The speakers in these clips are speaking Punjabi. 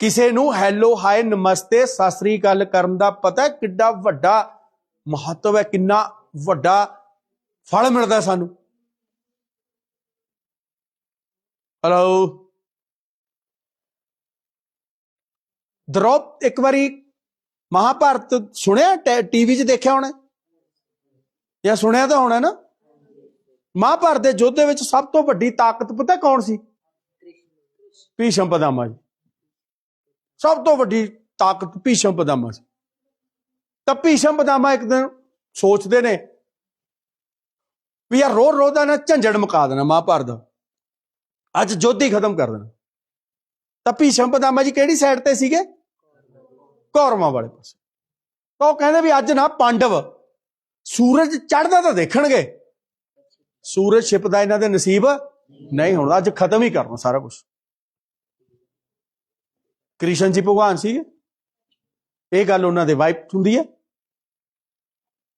ਕਿਸੇ ਨੂੰ ਹੈਲੋ ਹਾਏ ਨਮਸਤੇ, ਸਤਿ ਸ੍ਰੀ ਅਕਾਲ ਕਰਨ ਦਾ ਪਤਾ ਹੈ ਕਿੱਡਾ ਵੱਡਾ ਮਹੱਤਵ ਹੈ, ਕਿੰਨਾ ਵੱਡਾ ਫਲ ਮਿਲਦਾ ਸਾਨੂੰ। ਹਲੋ ਦਰੋਪ, ਇੱਕ ਵਾਰੀ ਮਹਾਭਾਰਤ ਸੁਣਿਆ ਟੀਵੀ 'ਚ ਦੇਖਿਆ ਹੋਣਾ? ਜਾਂ ਸੁਣਿਆ ਤਾਂ ਹੋਣਾ ਨਾ? ਮਹਾਭਾਰਤ ਦੇ ਯੁੱਧ ਦੇ ਵਿੱਚ ਸਭ ਤੋਂ ਵੱਡੀ ਤਾਕਤ ਪਤਾ ਕੌਣ ਸੀ? ਭੀਸ਼ਮ ਪਦਾਮਾ ਜੀ। ਸਭ ਤੋਂ ਵੱਡੀ ਤਾਕਤ ਭੀਸ਼ਮ ਪਦਾਮਾ ਸੀ। ਤਾਂ ਭੀਸ਼ਮ ਪਦਾਮਾ ਇੱਕ ਦਿਨ ਸੋਚਦੇ ਨੇ ਵੀ ਯਾਰ ਰੋ ਰੋ ਦਾ ਨਾ ਝੰਜੜ ਮੁਕਾ ਦੇਣਾ ਮਹਾਭਾਰਤ ਦਾ। ਅੱਜ ਜੋਧੀ ਖਤਮ ਕਰ ਦੇਣਾ। ਤਾਂ ਭੀਸ਼ਮ ਪਦਾਮਾ ਜੀ ਕਿਹੜੀ ਸਾਈਡ ਤੇ ਸੀਗੇ? ਕੌਰਵਾਂ ਵਾਲੇ ਪਾਸੇ। ਤਾਂ ਉਹ ਕਹਿੰਦੇ ਵੀ ਅੱਜ ਨਾ ਪਾਂਡਵ ਸੂਰਜ ਚੜ੍ਹਦਾ ਤਾਂ ਦੇਖਣਗੇ। ਸੂਰਜ ਛਿਪਦਾ ਇਹਨਾਂ ਦੇ ਨਸੀਬ ਨਹੀਂ ਹੋਣਾ। ਅੱਜ ਖਤਮ ਹੀ ਕਰਨਾ ਸਾਰਾ ਕੁਝ ਕ੍ਰਿਸ਼ਨ ਜੀ ਭਗਵਾਨ ਸੀਗੇ ਇਹ ਗੱਲ ਉਹਨਾਂ ਦੇ ਵਾਈਫ ਹੁੰਦੀ ਹੈ।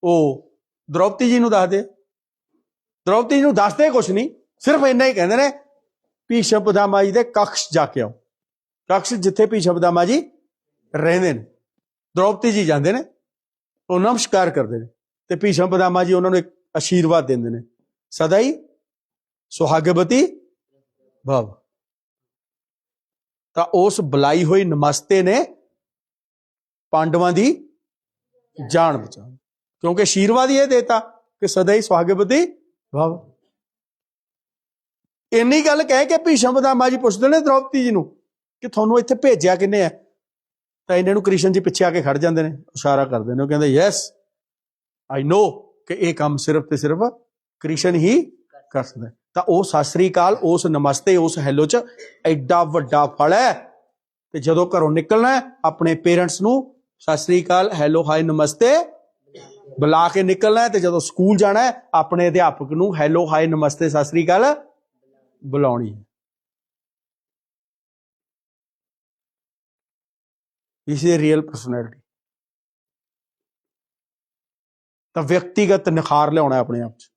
ਉਹ ਦ੍ਰੋਪਦੀ ਜੀ ਨੂੰ ਦੱਸਦੇ। ਦ੍ਰੋਪਦੀ ਜੀ ਨੂੰ ਦੱਸਦੇ ਕੁਝ ਨਹੀਂ। ਸਿਰਫ ਇੰਨਾ ਹੀ ਕਹਿੰਦੇ ਨੇ ਭੀਸ਼ਮ ਪਦਾਮਾ ਜੀ ਦੇ ਕਕਸ਼ ਜਾ ਕੇ ਆਓ। ਕਕਸ਼ ਜਿੱਥੇ ਭੀਸ਼ਮ ਪਦਾਮਾ ਜੀ ਰਹਿੰਦੇ ਨੇ। ਦ੍ਰੋਪਦੀ ਜੀ ਜਾਂਦੇ ਨੇ। ਉਹ ਨਮਸਕਾਰ ਕਰਦੇ ਨੇ। ਤੇ ਭੀਸ਼ਮ ਪਦਾਮਾ ਜੀ ਉਹਨਾਂ ਨੂੰ ਇੱਕ ਆਸ਼ੀਰਵਾਦ ਦਿੰਦੇ ਨੇ। ਸਦਾ ਹੀ ਸੁਹਾਗਵਤੀ ਭਵ। ਤਾਂ ਉਸ ਬੁਲਾਈ ਹੋਈ ਨਮਸਤੇ ਨੇ ਪਾਂਡਵਾਂ ਦੀ ਜਾਨ ਬਚਾਈ ਕਿਉਂਕਿ ਆਸ਼ੀਰਵਾਦ ਹੀ ਇਹ ਦੇਤਾ ਕਿ ਸਦਾ ਹੀ ਸੁਹਾਗਵਤੀ ਭਵ। ਇੰਨੀ ਗੱਲ ਕਹਿ ਕੇ ਭੀਸ਼ਮ ਪਦਾਮਾ ਜੀ ਪੁੱਛਦੇ ਨੇ ਦ੍ਰੋਪਦੀ ਜੀ ਨੂੰ ਕਿ ਤੁਹਾਨੂੰ ਇੱਥੇ ਭੇਜਿਆ ਕਿੰਨੇ ਆ? ਤਾਂ ਇਹਨਾਂ ਨੂੰ ਕ੍ਰਿਸ਼ਨ ਜੀ ਪਿੱਛੇ ਆ ਕੇ ਖੜ ਜਾਂਦੇ ਨੇ ਇਸ਼ਾਰਾ ਕਰਦੇ ਨੇ ਉਹ ਕਹਿੰਦੇ ਯੈਸ ਆਈ ਨੋ ਕਿ ਇਹ ਕੰਮ ਸਿਰਫ ਤੇ ਸਿਰਫ ਕ੍ਰਿਸ਼ਨ ਹੀ ਕਰ ਸਕਦਾ। ਤਾਂ ਉਹ ਸਤਿ ਸ੍ਰੀ ਅਕਾਲ, ਉਸ ਨਮਸਤੇ, ਉਸ ਹੈਲੋ ਚ ਐਡਾ ਵੱਡਾ ਫਲ ਹੈ। ਤੇ ਜਦੋਂ ਘਰੋਂ ਨਿਕਲਣਾ ਆਪਣੇ ਪੇਰੈਂਟਸ ਨੂੰ ਸਤਿ ਸ੍ਰੀ ਅਕਾਲ, ਹੈਲੋ ਹਾਈ ਨਮਸਤੇ। ਬੁਲਾ ਕੇ ਨਿਕਲਣਾ ਹੈ ਤੇ ਜਦੋਂ ਸਕੂਲ ਜਾਣਾ ਹੈ, ਆਪਣੇ ਅਧਿਆਪਕ ਨੂੰ ਹੈਲੋ ਹਾਈ ਨਮਸਤੇ, ਸਤਿ ਸ੍ਰੀ ਅਕਾਲ ਬੁਲਾਉਣੀ ਹੈ। ਇਸ ਇਜ਼ ਰੀਅਲ ਪਰਸਨੈਲਿਟੀ ਤਾਂ ਵਿਅਕਤੀਗਤ ਨਿਖਾਰ ਲਿਆਉਣਾ ਆਪਣੇ ਆਪ 'ਚ।